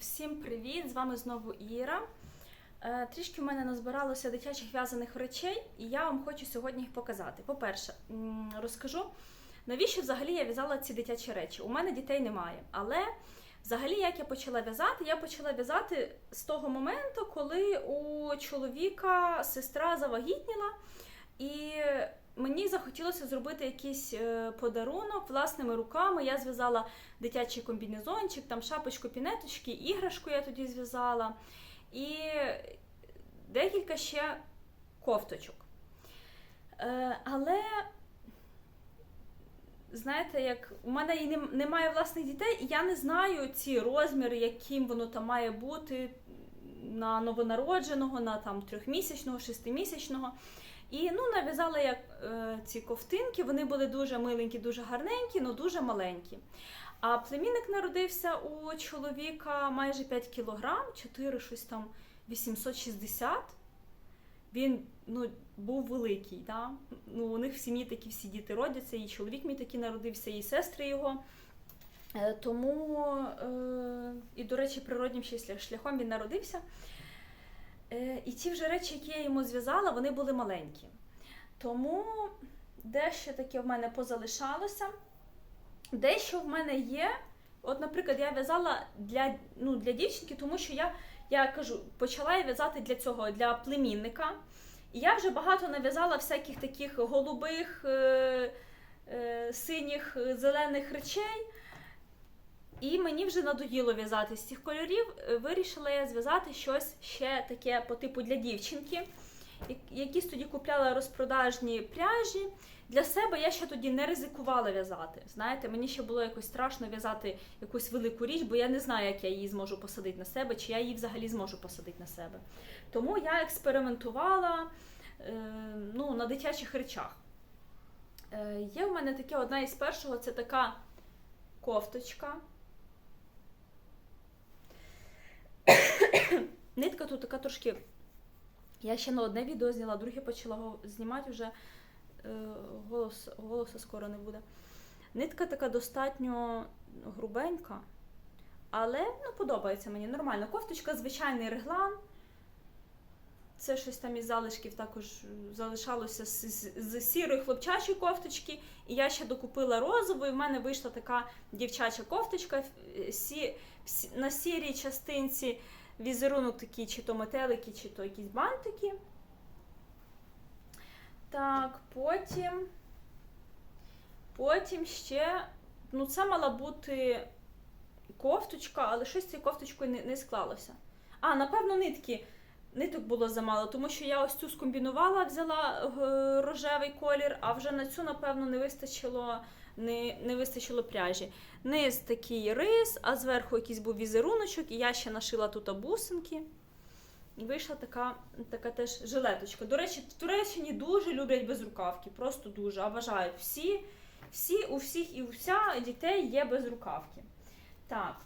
Всім привіт! З вами знову Іра. Е, Трішки в мене назбиралося дитячих в'язаних речей, і я вам хочу сьогодні їх показати. По-перше, розкажу, навіщо взагалі я в'язала ці дитячі речі. У мене дітей немає, але взагалі, як я почала в'язати, я почала в'язати з того моменту, коли у чоловіка сестра завагітніла, і мені захотілося зробити якийсь е, подарунок власними руками. Я зв'язала дитячий комбінезончик, там шапочку, пінеточки, іграшку я тоді зв'язала. І декілька ще кофточок. Е, але, знаєте, як у мене і немає власних дітей, і я не знаю ці розміри, яким воно там має бути на новонародженого, на там трьохмісячного, шестимісячного. І ну, нав'язала я е, ці ковтинки, вони були дуже миленькі, дуже гарненькі, але дуже маленькі. А племінник народився у чоловіка майже 5 кілограм, 4 щось там 860. Він ну, був великий. Да? Ну, у них в сім'ї такі всі діти родяться, і чоловік мій такий народився, і сестри його. Е, Тому, е, і, до речі, природнім шляхом він народився. Е, І ті вже речі, які я йому зв'язала, вони були маленькі. Тому дещо таке в мене позалишалося. Дещо в мене є. От, наприклад, я в'язала для, ну, для дівчинки, тому що я, я кажу, почала я в'язати для цього, для племінника. І я вже багато нав'язала всяких таких голубих, е, е, синіх, е, зелених речей. І мені вже надоїло в'язати з цих кольорів. Е, Вирішила я зв'язати щось ще таке по типу для дівчинки. Якісь тоді купляла розпродажні пряжі. Для себе я ще тоді не ризикувала в'язати. Знаєте, мені ще було якось страшно в'язати якусь велику річ, бо я не знаю, як я її зможу посадити на себе, чи я її взагалі зможу посадити на себе. Тому я експериментувала е, ну, на дитячих речах. Е, є в мене таке одна із першого це така кофточка. Нитка тут така трошки. Я ще на одне відео зняла, друге почала знімати вже е, голос, голосу скоро не буде. Нитка така достатньо грубенька, але ну, подобається мені нормально. Кофточка, звичайний реглан. Це щось там із залишків також залишалося з, з, з сірої хлопчачої кофточки. І я ще докупила розову, і в мене вийшла така дівчача кофточка. Е, Сі, на сірій частинці візерунок такий, чи то метелики, чи то якісь бантики. Так, потім. Потім ще. Ну, це мала бути кофточка, але щось з цією кофточкою не, не склалося. А, напевно, нитки. Ниток було замало, тому що я ось цю скомбінувала, взяла е, рожевий колір, а вже на цю, напевно, не вистачило, не, не вистачило пряжі. Низ такий рис, а зверху якийсь був візеруночок, і я ще нашила тут бусинки. І вийшла така, така теж жилеточка. До речі, в Туреччині дуже люблять безрукавки, просто дуже. А вважають всі, всі, у всіх і у вся дітей є безрукавки. Так.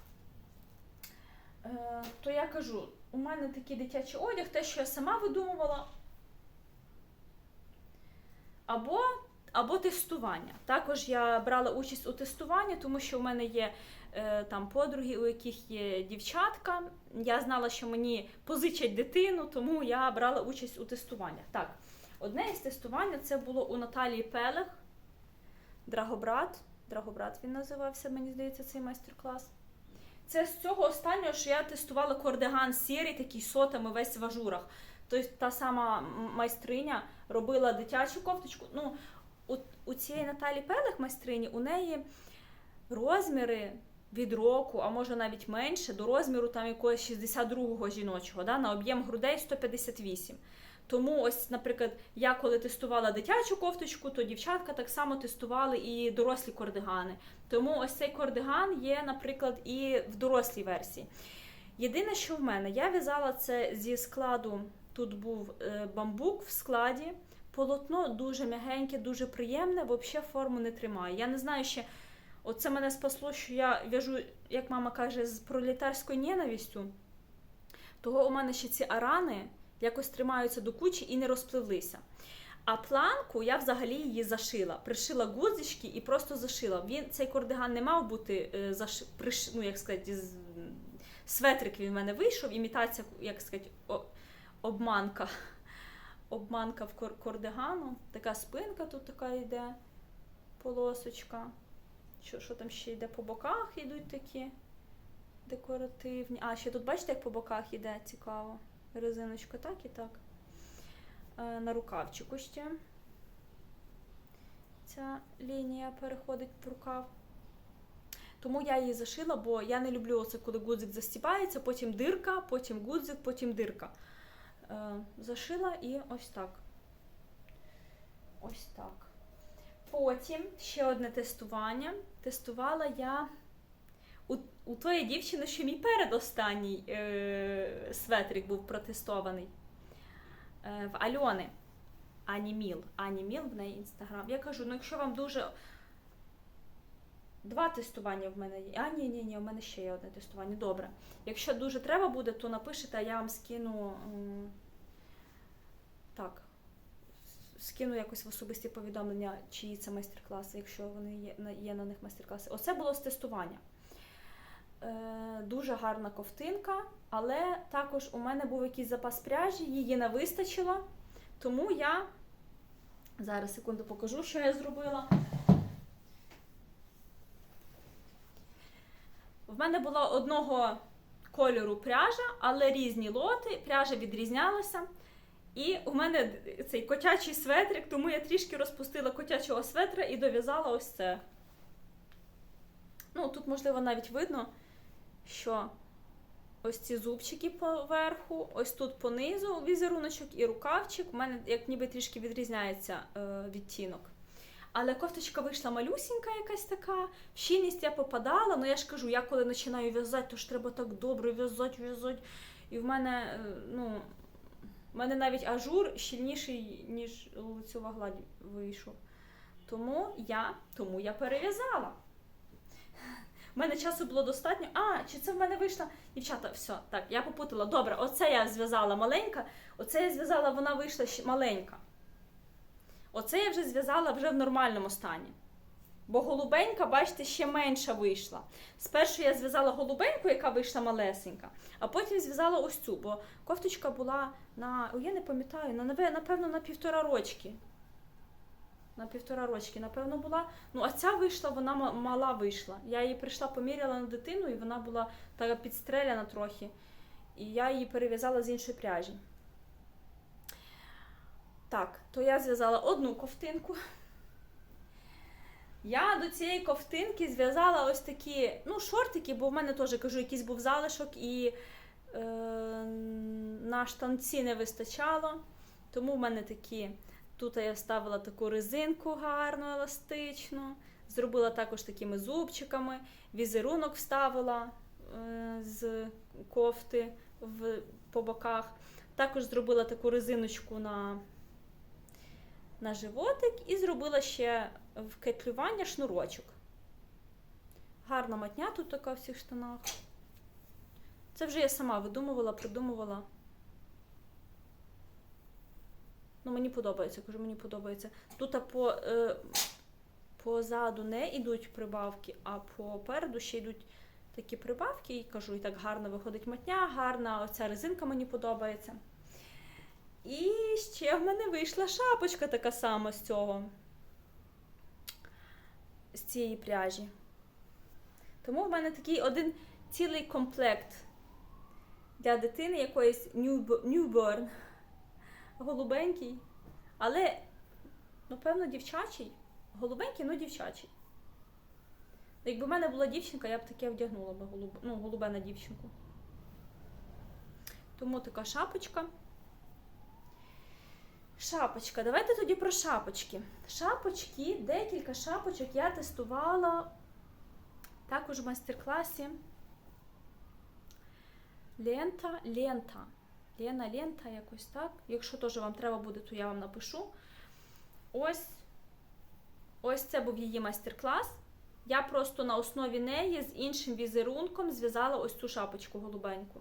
То я кажу, у мене такий дитячий одяг, те, що я сама видумувала. Або, або тестування. Також я брала участь у тестуванні, тому що у мене є е, там подруги, у яких є дівчатка. Я знала, що мені позичать дитину, тому я брала участь у тестуваннях. Так, одне із тестувань це було у Наталії Пелех, Драгобрат. Драгобрат він називався, мені здається, цей майстер-клас. Це з цього останнього, що я тестувала кордиган сірий, такий сотами весь в ажурах. Тобто та сама майстриня робила дитячу кофточку. Ну, у, у цієї Наталі Пелех майстрині у неї розміри від року, а може навіть менше, до розміру там якогось 62-го жіночого, да, на об'єм грудей 158. Тому, ось, наприклад, я коли тестувала дитячу кофточку, то дівчатка так само тестували і дорослі кордигани. Тому ось цей кордиган є, наприклад, і в дорослій версії. Єдине, що в мене, я в'язала це зі складу. Тут був е, бамбук в складі. Полотно дуже м'ягеньке, дуже приємне, взагалі форму не тримає. Я не знаю ще, оце мене спасло, що я в'яжу, як мама каже, з пролетарською ненавістю. Того у мене ще ці арани якось тримаються до кучі і не розпливлися. А планку я взагалі її зашила. Пришила гудзички і просто зашила. Він цей кордиган не мав бути е, заш... приш... ну, як сказати, з... светрик він в мене вийшов, імітація, як сказати, о- обманка. Обманка в кор- кардигану. Така спинка тут така йде, полосочка. Що, що там ще йде по боках йдуть такі декоративні. А, ще тут бачите, як по боках йде цікаво. Резиночка так і так. Е, на рукавчику ще. Ця лінія переходить в рукав. Тому я її зашила, бо я не люблю оце, коли гудзик застібається, потім дирка, потім гудзик, потім дирка. Е, зашила і ось так. Ось так. Потім ще одне тестування. Тестувала я у, у тої дівчини, що мій передостанній е, светрик був протестований. Е, в Альони. Ані Міл. Ані Міл в неї інстаграм. Я кажу, ну якщо вам дуже. Два тестування в мене є. А, ні, ні, ні, у мене ще є одне тестування. Добре. Якщо дуже треба буде, то напишете, а я вам скину. Так. Скину якось в особисті повідомлення, чиї це майстер-класи, якщо вони є, є на них майстер-класи. Оце було з тестування. Е, дуже гарна ковтинка, але також у мене був якийсь запас пряжі, її не вистачило. Тому я зараз секунду покажу, що я зробила. В мене була одного кольору пряжа, але різні лоти, пряжа відрізнялася. І у мене цей котячий светрик, тому я трішки розпустила котячого светра і дов'язала ось це. Ну, тут, можливо, навіть видно, що ось ці зубчики поверху, ось тут понизу візеруночок і рукавчик. У мене як ніби трішки відрізняється е, відтінок. Але кофточка вийшла малюсінька, якась така. В щільність я попадала, ну я ж кажу, я коли починаю в'язати, то ж треба так добре в'язати, в'язати. І в мене, е, ну, в мене навіть ажур щільніший, ніж лицьова гладь вийшов. Тому я, тому я перев'язала. У мене часу було достатньо. А, чи це в мене вийшло? Дівчата, все, так, я попутала. Добре, оце я зв'язала маленька, оце я зв'язала, вона вийшла ще маленька. Оце я вже зв'язала вже в нормальному стані. Бо голубенька, бачите, ще менша вийшла. Спершу я зв'язала голубеньку, яка вийшла малесенька, а потім зв'язала ось цю, бо кофточка була на. О, я не пам'ятаю, на напевно, на півтора рочки. На півтора рочки, напевно, була. Ну, а ця вийшла, вона мала вийшла. Я її прийшла, поміряла на дитину, і вона була така підстреляна трохи. І я її перев'язала з іншої пряжі. Так, то я зв'язала одну ковтинку. Я до цієї ковтинки зв'язала ось такі, ну, шортики, бо в мене теж кажу, якийсь був залишок, і е, на штанці не вистачало. Тому в мене такі. Тут я вставила таку резинку гарну, еластичну. Зробила також такими зубчиками, візерунок вставила е, з кофти в, по боках. Також зробила таку резиночку на, на животик і зробила ще в кетлювання шнурочок. Гарна матня тут така в цих штанах. Це вже я сама видумувала, придумувала. Ну, мені подобається, кажу, мені подобається. Тут по, е, позаду не йдуть прибавки, а попереду ще йдуть такі прибавки, і кажу, і так гарно виходить матня, гарна оця резинка мені подобається. І ще в мене вийшла шапочка така сама з цього, з цієї пряжі. Тому в мене такий один цілий комплект для дитини якоїсь newb- newborn голубенький, але, напевно, дівчачий. Голубенький, ну дівчачий. Якби в мене була дівчинка, я б таке вдягнула би голуб... ну, голубе на дівчинку. Тому така шапочка. Шапочка. Давайте тоді про шапочки. Шапочки, декілька шапочок я тестувала також в майстер-класі. Лента, лента. Лена, лента, якось так. Якщо теж вам треба буде, то я вам напишу. Ось, ось це був її майстер-клас. Я просто на основі неї з іншим візерунком зв'язала ось цю шапочку голубеньку.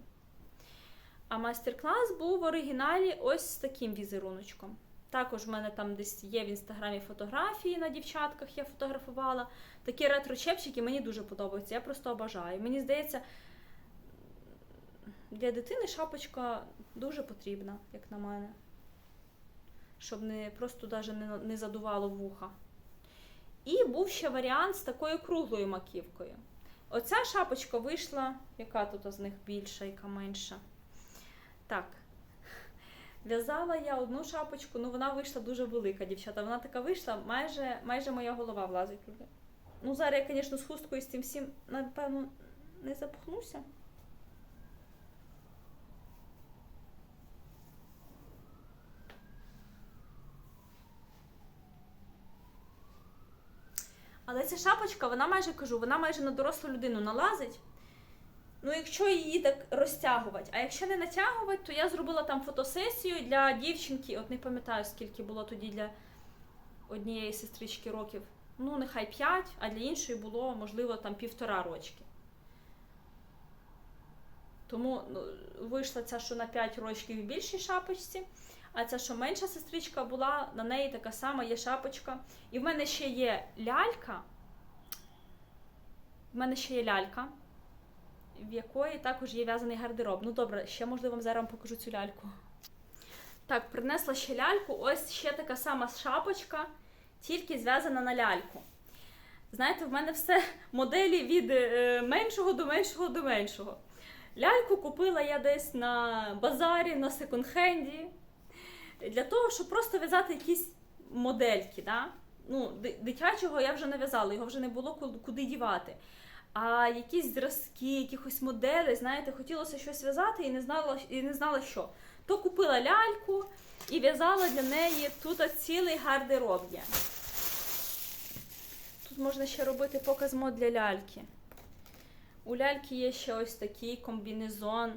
А майстер-клас був в оригіналі ось з таким візеруночком. Також в мене там десь є в інстаграмі фотографії на дівчатках, я фотографувала. Такі ретро-чепчики мені дуже подобаються, я просто обожаю. Мені здається, для дитини шапочка дуже потрібна, як на мене. Щоб не просто даже не, не задувало вуха. І був ще варіант з такою круглою маківкою. Оця шапочка вийшла, яка тут з них більша, яка менша. Так. В'язала я одну шапочку, ну вона вийшла дуже велика, дівчата. Вона така вийшла, майже, майже моя голова влазить туди. Ну, зараз я, звісно, з хусткою з цим всім, напевно, не запхнуся. Але ця шапочка, вона майже кажу, вона майже на дорослу людину налазить. Ну, якщо її так розтягувати. А якщо не натягувати, то я зробила там фотосесію для дівчинки. От не пам'ятаю, скільки було тоді для однієї сестрички років. Ну, нехай 5, а для іншої було, можливо, там півтора рочки. Тому ну, вийшла ця, що на 5 рочків в більшій шапочці, а ця, що менша сестричка була, на неї така сама є шапочка. І в мене ще є лялька. В мене ще є лялька, в якої також є в'язаний гардероб. Ну добре, ще можливо вам зараз покажу цю ляльку. Так, принесла ще ляльку. Ось ще така сама шапочка, тільки зв'язана на ляльку. Знаєте, в мене все моделі від е, меншого до меншого до меншого. Ляльку купила я десь на базарі, на секонд-хенді. Для того, щоб просто в'язати якісь модельки. Да? Ну, дитячого я вже не в'язала, його вже не було куди дівати. А якісь зразки, якихось моделей, знаєте, хотілося щось в'язати і не знала, і не знала що. То купила ляльку і в'язала для неї тут цілий гардероб є. Тут можна ще робити показ мод для ляльки. У ляльки є ще ось такий комбінезон.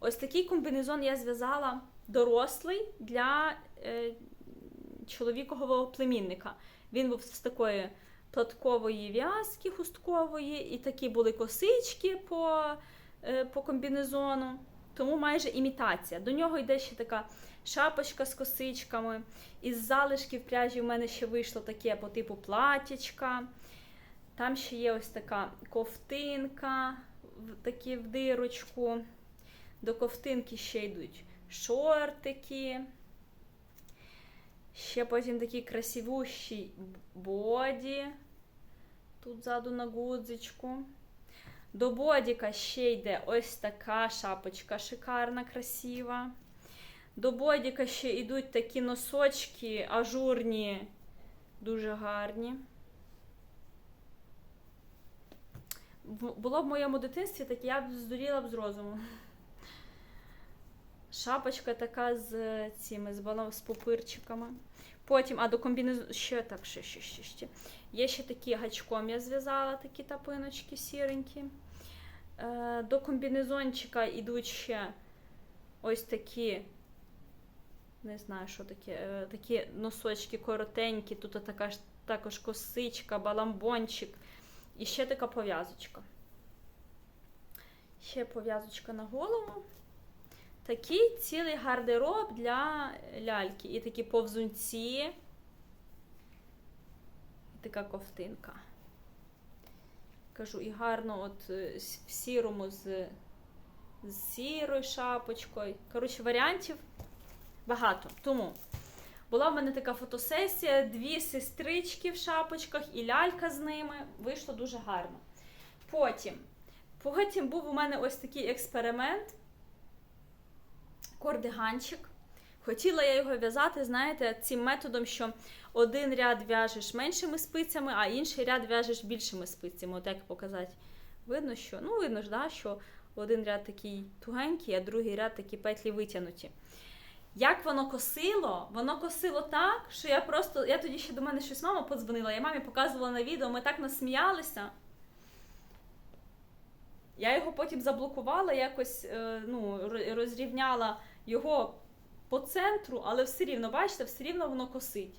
Ось такий комбінезон я зв'язала дорослий для е, чоловікового племінника. Він був з такої платкової в'язки хусткової, і такі були косички по, е, по комбінезону. Тому майже імітація. До нього йде ще така шапочка з косичками. Із залишків пряжі в мене ще вийшло таке по типу платічка. Там ще є ось така ковтинка, такі в дирочку. До ковтинки ще йдуть шортики. Ще потім такий красивущий боді. Тут ззаду на гудзичку. До бодіка ще йде ось така шапочка шикарна, красива. До бодіка ще йдуть такі носочки ажурні, дуже гарні. Було б в моєму дитинстві таке, я б здуріла б з розуму. Шапочка така з цими з балом з пупирчиками. Потім, а до комбінезону ще так, ще, ще, ще, ще. Є ще такі гачком я зв'язала такі тапиночки сіренькі. Е, до комбінезончика йдуть ще ось такі, не знаю, що таке, е, такі носочки коротенькі, тут така також косичка, баламбончик. І ще така пов'язочка. Ще пов'язочка на голову. Такий цілий гардероб для ляльки. І такі повзунці. І така ковтинка. Кажу, і гарно от е, в сірому з, з сірою шапочкою. Коротше, варіантів багато. Тому була в мене така фотосесія, дві сестрички в шапочках і лялька з ними. Вийшло дуже гарно. Потім, потім був у мене ось такий експеримент кордиганчик. Хотіла я його в'язати, знаєте, цим методом, що один ряд в'яжеш меншими спицями, а інший ряд в'яжеш більшими спицями. От як показати. Видно, що ну видно ж, да, що один ряд такий тугенький, а другий ряд такі петлі витягнуті. Як воно косило, воно косило так, що я просто. Я тоді ще до мене щось мама подзвонила, я мамі показувала на відео, ми так насміялися. Я його потім заблокувала, якось е, ну, розрівняла його по центру, але все рівно, бачите, все рівно воно косить.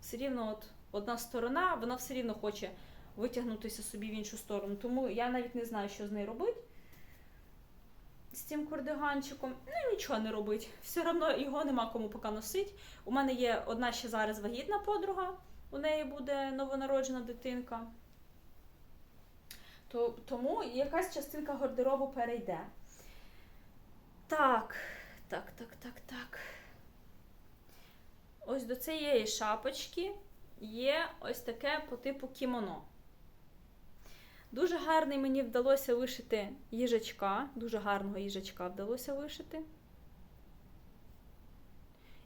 Все рівно от одна сторона, вона все рівно хоче витягнутися собі в іншу сторону. Тому я навіть не знаю, що з нею робити. З цим кордиганчиком. Ну, нічого не робить. Все одно його нема кому поки носити. У мене є одна ще зараз вагітна подруга, у неї буде новонароджена дитинка. То, тому якась частинка гардеробу перейде. Так, так, так, так, так. Ось до цієї шапочки є ось таке по типу кімоно. Дуже гарний мені вдалося вишити їжачка. Дуже гарного їжачка вдалося вишити.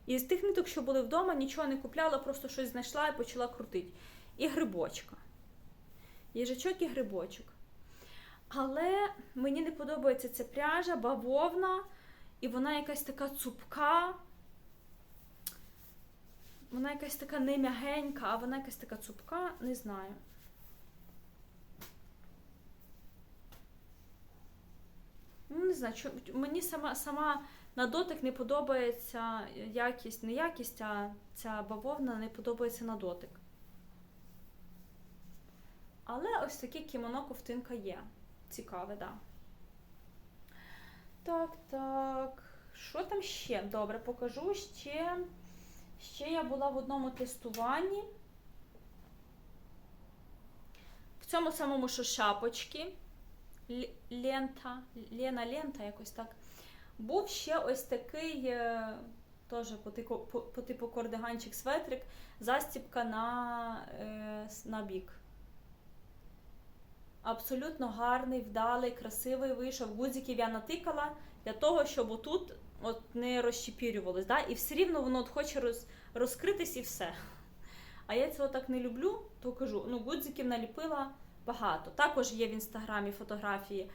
І з тих ниток, що були вдома, нічого не купляла, просто щось знайшла і почала крутити. І грибочка. Їжачок і грибочок. Але мені не подобається ця пряжа, бавовна, і вона якась така цупка. Вона якась така не м'ягенька, а вона якась така цупка, не знаю. Ну, не знаю, чо- мені сама, сама на дотик не подобається якість, не якість, а ця бавовна не подобається на дотик. Але ось таке кімоно ковтинка є. Цікаве, так. Да. Так, так. Що там ще? Добре, покажу ще. Ще я була в одному тестуванні. В цьому самому що шапочки. Лента, Лена Лента, якось так. Був ще ось такий, е, теж по типу, по, по типу кордиганчик светрик, застібка на, е, на бік. Абсолютно гарний, вдалий, красивий вийшов. Гудзиків я натикала для того, щоб отут от не розчіпірювалось. Да? І все рівно воно от хоче роз, розкритись і все. А я цього так не люблю, то кажу, ну, гудзиків наліпила багато. Також є в інстаграмі фотографії.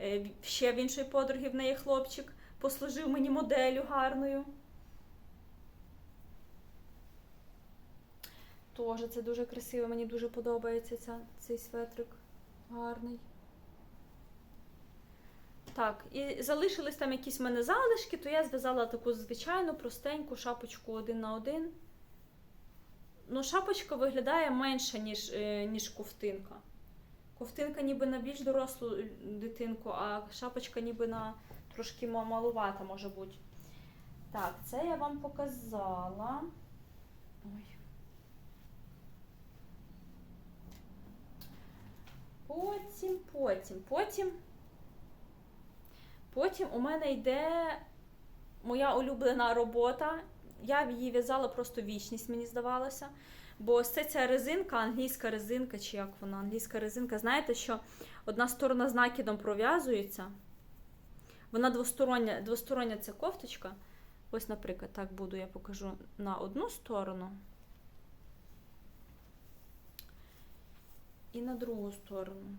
Е, Ще в іншої подруги в неї хлопчик послужив мені моделлю гарною. Тоже це дуже красиво, мені дуже подобається ця, цей светрик. Гарний. Так, і залишились там якісь в мене залишки, то я зв'язала таку звичайну, простеньку шапочку один на один. Ну, шапочка виглядає менше, ніж, е, ніж ковтинка. Ковтинка ніби на більш дорослу е, дитинку, а шапочка ніби на трошки малувата може бути. Так, це я вам показала. Ой. Потім, потім, потім. Потім у мене йде моя улюблена робота. Я її в'язала просто вічність, мені здавалося. Бо це ця резинка, англійська резинка, чи як вона, англійська резинка, знаєте, що одна сторона з накидом пров'язується. Вона двостороння, двостороння ця кофточка. Ось, наприклад, так буду, я покажу на одну сторону. І на другу сторону.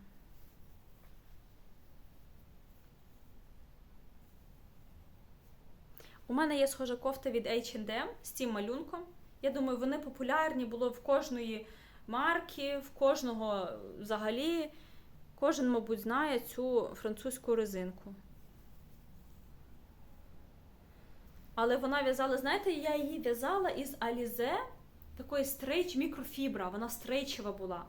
У мене є схожа кофта від H&M з цим малюнком. Я думаю, вони популярні було в кожної марки, в кожного взагалі. Кожен, мабуть, знає цю французьку резинку. Але вона в'язала, знаєте, я її в'язала із Alize, такої стрейч мікрофібра, вона стрейчева була.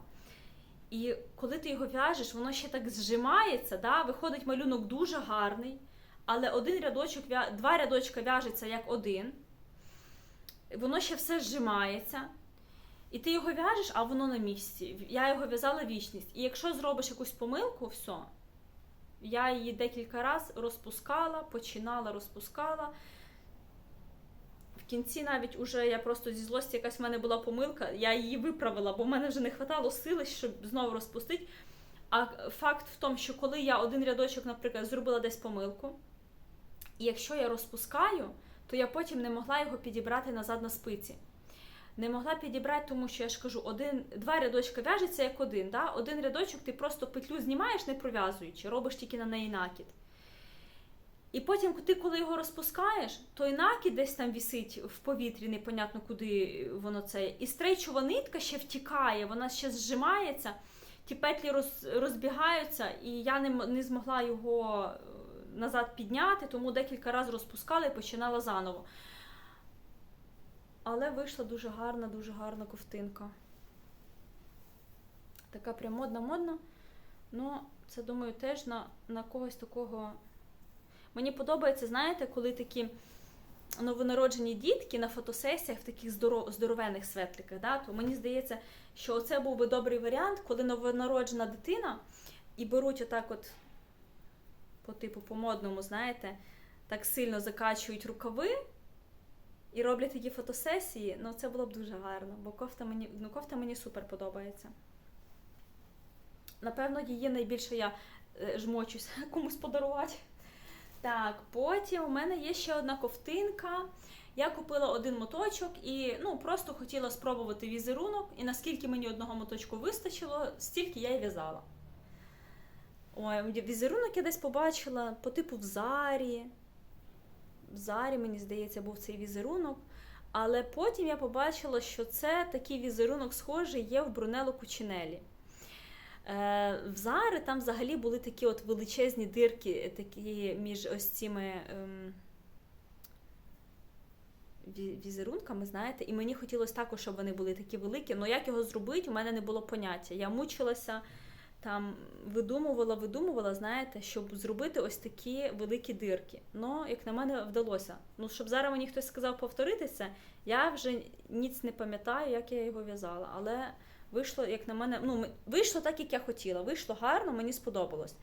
І коли ти його в'яжеш, воно ще так зжимається, да? виходить малюнок дуже гарний, але один рядочок, два рядочка в'яжеться як один. Воно ще все зжимається. І ти його в'яжеш, а воно на місці. Я його в'язала вічність. І якщо зробиш якусь помилку, все. Я її декілька разів розпускала, починала, розпускала. Кінці навіть уже я просто зі злості якась в мене була помилка, я її виправила, бо в мене вже не хватало сили, щоб знову розпустити. А факт в тому, що коли я один рядочок, наприклад, зробила десь помилку, і якщо я розпускаю, то я потім не могла його підібрати назад на спиці. Не могла підібрати, тому що я ж кажу, один, два рядочка в'яжеться як один. Да? Один рядочок ти просто петлю знімаєш, не пров'язуючи, робиш тільки на неї накид. І потім ти, коли його розпускаєш, той накид десь там вісить в повітрі, непонятно куди воно це. І стрейчова нитка ще втікає, вона ще зжимається, ті петлі роз, розбігаються, і я не, не змогла його е, назад підняти, тому декілька разів розпускала і починала заново. Але вийшла дуже гарна, дуже гарна ковтинка. Така прям модна-модна. Ну, це, думаю, теж на, на когось такого. Мені подобається, знаєте, коли такі новонароджені дітки на фотосесіях в таких здоров... здоровенних светликах. Да? То мені здається, що це був би добрий варіант, коли новонароджена дитина і беруть отак, от, по типу, по модному, знаєте, так сильно закачують рукави і роблять такі фотосесії, ну це було б дуже гарно, бо кофта мені, ну, кофта мені супер подобається. Напевно, її найбільше я е, жмочусь комусь подарувати. Так, потім у мене є ще одна ковтинка. Я купила один моточок і ну, просто хотіла спробувати візерунок, і наскільки мені одного моточку вистачило, стільки я й в'язала. Ой, візерунок я десь побачила по типу в Зарі. В Зарі, мені здається, був цей візерунок. Але потім я побачила, що це такий візерунок схожий є в Брунело Кучинелі. Е, в Зари там взагалі були такі от величезні дирки такі між ось цими ем, візерунками, знаєте, і мені хотілося також, щоб вони були такі великі. але як його зробити, у мене не було поняття. Я мучилася там, видумувала, видумувала, знаєте, щоб зробити ось такі великі дирки. Ну, як на мене, вдалося. Ну, щоб зараз мені хтось сказав повторити це, я вже ніц не пам'ятаю, як я його в'язала. Але вийшло, як на мене, ну, вийшло так, як я хотіла. Вийшло гарно, мені сподобалось.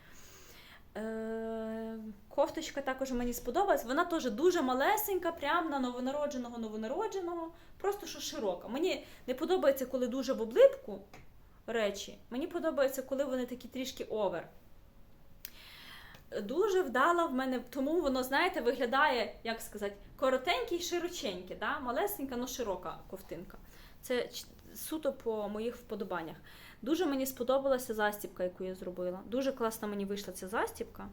Е, кофточка також мені сподобалась. Вона теж дуже малесенька, прям на новонародженого новонародженого, просто що широка. Мені не подобається, коли дуже в облипку речі. Мені подобається, коли вони такі трішки овер. Дуже вдала в мене, тому воно, знаєте, виглядає, як сказати, коротеньке і широченьке, да? малесенька, але широка ковтинка. Це суто по моїх вподобаннях. Дуже мені сподобалася застібка, яку я зробила. Дуже класно мені вийшла ця застібка.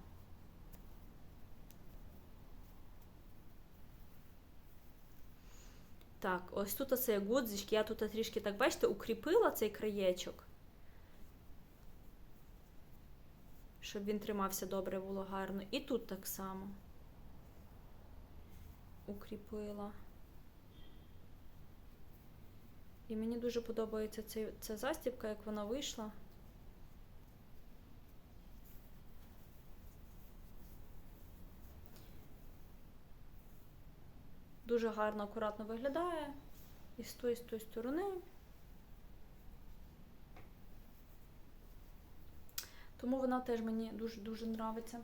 Так, ось тут оце гудзички. Я тут трішки, так бачите, укріпила цей краєчок. Щоб він тримався добре, було гарно. І тут так само укріпила. І мені дуже подобається цей, ця застібка, як вона вийшла. Дуже гарно, акуратно виглядає. І з тої, з тої сторони. Тому вона теж мені дуже-дуже нравиться.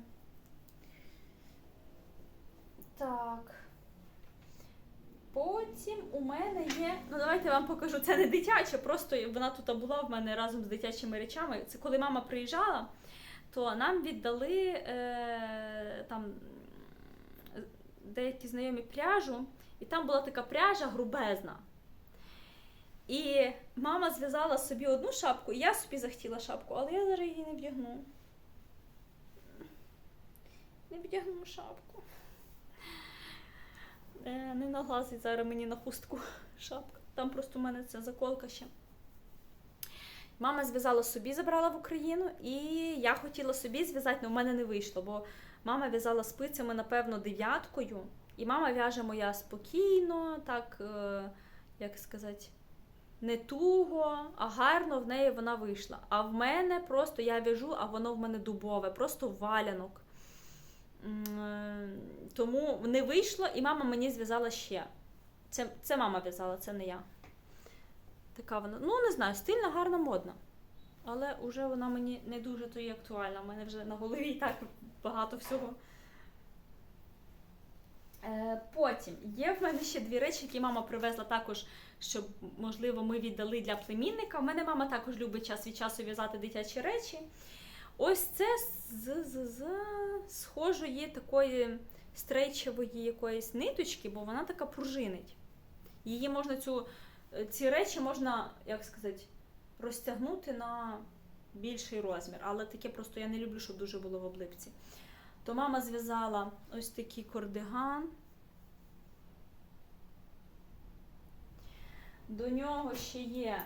Так. Потім у мене є. Ну, давайте я вам покажу. Це не дитяче, просто вона тут була в мене разом з дитячими речами. Це коли мама приїжджала, то нам віддали е, там деякі знайомі пряжу, і там була така пряжа грубезна. І мама зв'язала собі одну шапку, і я собі захотіла шапку, але я зараз її не вдягну. Не вдягну шапку. Е, не налазить зараз мені на хустку шапка. Там просто у мене ця заколка ще. Мама зв'язала собі, забрала в Україну, і я хотіла собі зв'язати, але в мене не вийшло, бо мама в'язала спицями, напевно, дев'яткою. І мама в'яже моя спокійно, так, е, як сказати, не туго, а гарно в неї вона вийшла. А в мене просто я в'яжу, а воно в мене дубове, просто валянок. Е, Тому не вийшло, і мама мені зв'язала ще. Це, це мама в'язала, це не я. Така вона, ну не знаю, стильна, гарна, модна. Але вже вона мені не дуже то і актуальна. У мене вже на голові і так багато всього. Е, потім є в мене ще дві речі, які мама привезла також, щоб, можливо, ми віддали для племінника. У мене мама також любить час від часу в'язати дитячі речі. Ось це з, з, такої стрейчевої якоїсь ниточки, бо вона така пружинить. Її можна цю, ці речі можна, як сказати, розтягнути на більший розмір. Але таке просто я не люблю, щоб дуже було в облипці. То мама зв'язала ось такий кордиган. До нього ще є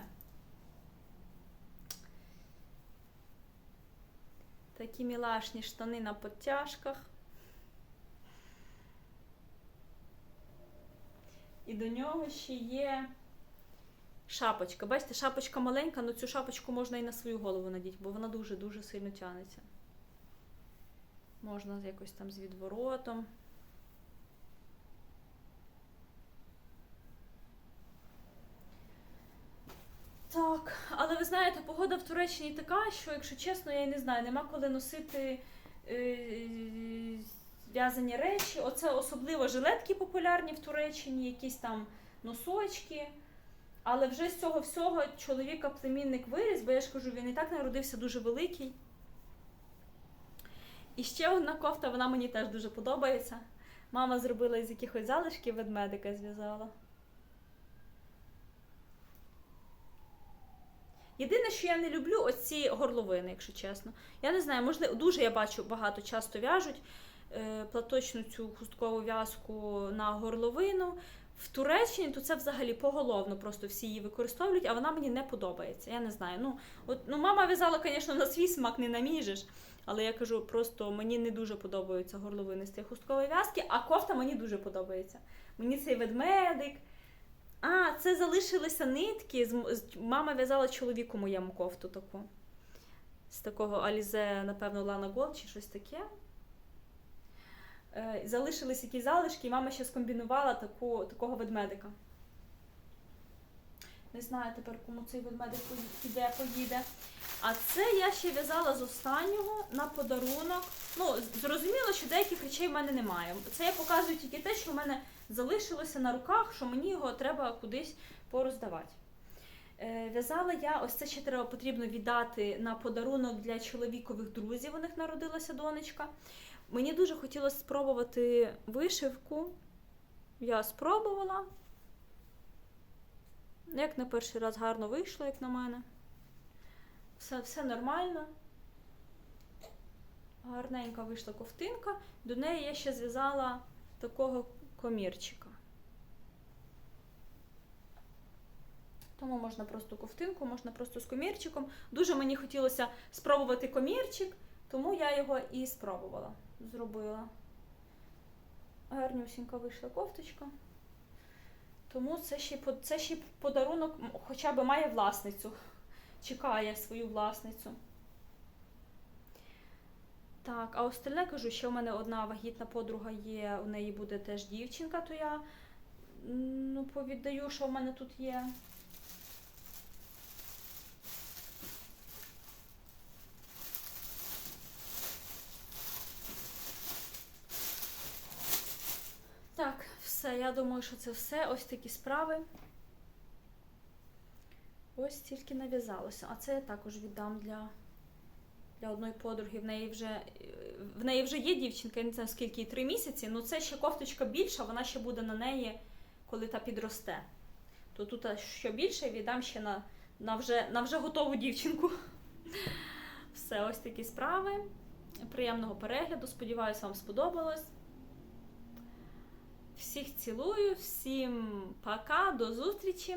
такі мілашні штани на подтяжках. І до нього ще є шапочка. Бачите, шапочка маленька, але цю шапочку можна і на свою голову надіти, бо вона дуже-дуже сильно тягнеться. Можна якось там з відворотом. Так, але ви знаєте, погода в Туреччині така, що, якщо чесно, я й не знаю, нема коли носити е, в'язані речі. Оце особливо жилетки популярні в Туреччині, якісь там носочки. Але вже з цього всього чоловіка племінник виріс, бо я ж кажу, він і так народився дуже великий. І ще одна кофта, вона мені теж дуже подобається. Мама зробила із якихось залишків ведмедика зв'язала. Єдине, що я не люблю, оці горловини, якщо чесно. Я не знаю, можливо, дуже я бачу багато часто в'яжуть е, платочну цю хусткову в'язку на горловину. В Туреччині то це взагалі поголовно, просто всі її використовують, а вона мені не подобається. Я не знаю. Ну, от, ну мама в'язала, звісно, на свій смак не наміжеш. Але я кажу, просто мені не дуже подобаються горловини з цієї хусткової в'язки, а кофта мені дуже подобається. Мені цей ведмедик. А, це залишилися нитки. Мама в'язала чоловіку моєму кофту таку. З такого Алізе, напевно, Лана Голд чи щось таке. Е, Залишились якісь залишки, і мама ще скомбінувала таку, такого ведмедика. Не знаю тепер, кому цей ведмедик піде, поїде. А це я ще в'язала з останнього на подарунок. Ну, зрозуміло, що деяких речей в мене немає. Це я показую тільки те, що в мене залишилося на руках, що мені його треба кудись пороздавати. Е, В'язала я, ось це ще треба потрібно віддати на подарунок для чоловікових друзів. У них народилася донечка. Мені дуже хотілося спробувати вишивку. Я спробувала. Як на перший раз гарно вийшло, як на мене. Все, все нормально. Гарненька вийшла ковтинка. До неї я ще зв'язала такого комірчика. Тому можна просто ковтинку, можна просто з комірчиком. Дуже мені хотілося спробувати комірчик, тому я його і спробувала. Зробила. Гарнюсінька вийшла кофточка. Тому це ще, це ще подарунок, хоча б має власницю. Чекає свою власницю. Так, а остальне кажу, що в мене одна вагітна подруга є, у неї буде теж дівчинка, то я ну, повіддаю, що в мене тут є. Так, все, я думаю, що це все. Ось такі справи. Ось тільки нав'язалося. А це я також віддам для, для одної подруги. В неї вже в неї вже є дівчинка, я не знаю скільки три місяці. Ну це ще кофточка більша, вона ще буде на неї, коли та підросте. То тут що більше віддам ще на, на, вже, на вже готову дівчинку. Все, ось такі справи. Приємного перегляду. Сподіваюся, вам сподобалось. Всіх цілую, всім пока, до зустрічі!